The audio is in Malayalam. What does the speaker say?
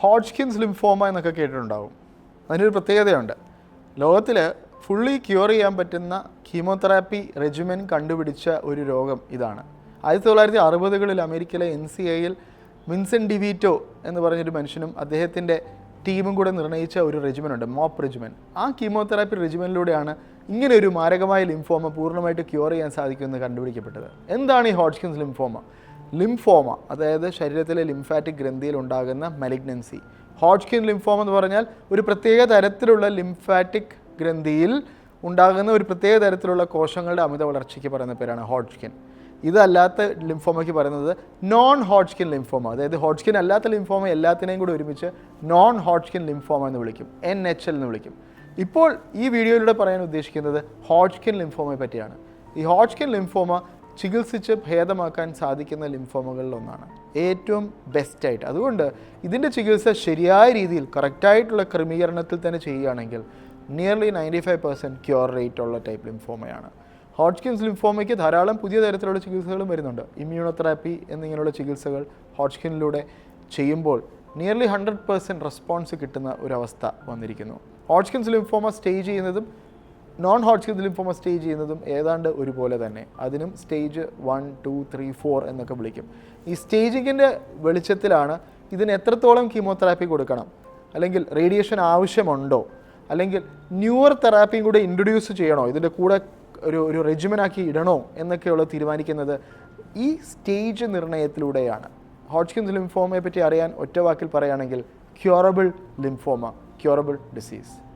ഹോഡ്ജ്കിൻസ് ലിംഫോമ എന്നൊക്കെ കേട്ടിട്ടുണ്ടാകും അതിനൊരു പ്രത്യേകതയുണ്ട്. ലോകത്തിൽ ഫുള്ളി ക്യൂർ ചെയ്യാൻ പറ്റുന്ന കീമോതെറാപ്പി റെജിമെൻ കണ്ടുപിടിച്ച ഒരു രോഗം ഇതാണ്. ആയിരത്തി തൊള്ളായിരത്തി അറുപതുകളിൽ അമേരിക്കയിലെ എൻ സി ഐയിൽ വിൻസെൻ ഡിവീറ്റോ എന്ന് പറഞ്ഞൊരു മനുഷ്യനും അദ്ദേഹത്തിന്റെ ടീമും കൂടെ നിർണയിച്ച ഒരു ഉണ്ട് മോപ്പ് റെജിമെൻ ആ കീമോതെറാപ്പി റെജിമെനിലൂടെയാണ് ഇങ്ങനെ ഒരു മാരകമായ ലിംഫോമ പൂർണമായിട്ട് ക്യൂർ ചെയ്യാൻ സാധിക്കുമെന്ന് കണ്ടുപിടിക്കപ്പെട്ടത്. എന്താണ് ഈ ഹോഡ്സ്കിൻസ് ലിംഫോമ? ലിംഫോമ അതായത് ശരീരത്തിലെ ലിംഫാറ്റിക് ഗ്രന്ഥിയിൽ ഉണ്ടാകുന്ന മലിഗ്നൻസി ഹോട്ട്കിൻ ലിംഫോമ എന്ന് പറഞ്ഞാൽ ഒരു പ്രത്യേക തരത്തിലുള്ള ലിംഫാറ്റിക് ഗ്രന്ഥിയിൽ ഉണ്ടാകുന്ന ഒരു പ്രത്യേക തരത്തിലുള്ള കോശങ്ങളുടെ അമിത വളർച്ചയ്ക്ക് പറയുന്ന പേരാണ് ഹോട്ട്കിൻ ഇതല്ലാത്ത ലിംഫോമയ്ക്ക് പറയുന്നത് നോൺ ഹോഡ്കിൻ ലിംഫോമ അതായത് ഹോഡ്കിൻ അല്ലാത്ത ലിംഫോമ എല്ലാത്തിനെയും കൂടി ഒരുമിച്ച് നോൺ ഹോഡ്കിൻ ലിംഫോമ എന്ന് വിളിക്കും. എൻ എച്ച് എൽ എന്ന് വിളിക്കും. ഇപ്പോൾ ഈ വീഡിയോയിലൂടെ പറയാൻ ഉദ്ദേശിക്കുന്നത് ഹോഡ്കിൻ ലിംഫോമയെ പറ്റിയാണ്. ഈ ഹോഡ്കിൻ ലിംഫോമ ചികിത്സിച്ച് ഭേദമാക്കാൻ സാധിക്കുന്ന ലിംഫോമകളിലൊന്നാണ്. ഏറ്റവും ബെസ്റ്റായിട്ട് അതുകൊണ്ട് ഇതിന്റെ ചികിത്സ ശരിയായ രീതിയിൽ കറക്റ്റായിട്ടുള്ള ക്രമീകരണത്തിൽ തന്നെ ചെയ്യുകയാണെങ്കിൽ nearly ninety five percent cure rate ഉള്ള ടൈപ്പ് ലിംഫോമയാണ് ഹോട്ട്സ്കിൻസ് ലിംഫോമയ്ക്ക് ധാരാളം പുതിയ തരത്തിലുള്ള ചികിത്സകളും വരുന്നുണ്ട്. ഇമ്മ്യൂണോതെറാപ്പി എന്നിങ്ങനെയുള്ള ചികിത്സകൾ ഹോട്ട്സ്കിനിലൂടെ ചെയ്യുമ്പോൾ നിയർലി ഹൺഡ്രഡ് പെർസെന്റ് റെസ്പോൺസ് കിട്ടുന്ന ഒരവസ്ഥ വന്നിരിക്കുന്നു. ഹോട്ട്സ്കിൻസ് ലിംഫോമ സ്റ്റേജ് ചെയ്യുന്നതും നോൺ ഹോട്ട്കിൻസ് ലിംഫോമ സ്റ്റേജ് ചെയ്യുന്നതും ഏതാണ്ട് ഒരുപോലെ തന്നെ. അതിനും stage one two three four എന്നൊക്കെ വിളിക്കും. ഈ സ്റ്റേജിങ്ങിന്റെ വെളിച്ചത്തിലാണ് ഇതിന് എത്രത്തോളം കീമോതെറാപ്പി കൊടുക്കണം? അല്ലെങ്കിൽ റേഡിയേഷൻ ആവശ്യമുണ്ടോ? അല്ലെങ്കിൽ ന്യൂവർ തെറാപ്പിയും കൂടെ ഇൻട്രൊഡ്യൂസ് ചെയ്യണോ? ഇതിന്റെ കൂടെ ഒരു ഒരു റെജിമനാക്കി ഇടണോ? എന്നൊക്കെയുള്ള തീരുമാനിക്കുന്നത് ഈ സ്റ്റേജ് നിർണയത്തിലൂടെയാണ്. ഹോട്ട്സ്കിൻസ് ലിംഫോമയെ പറ്റി അറിയാൻ ഒറ്റ വാക്കിൽ പറയുകയാണെങ്കിൽ ക്യൂറബിൾ ലിംഫോമ ക്യൂറബിൾ ഡിസീസ്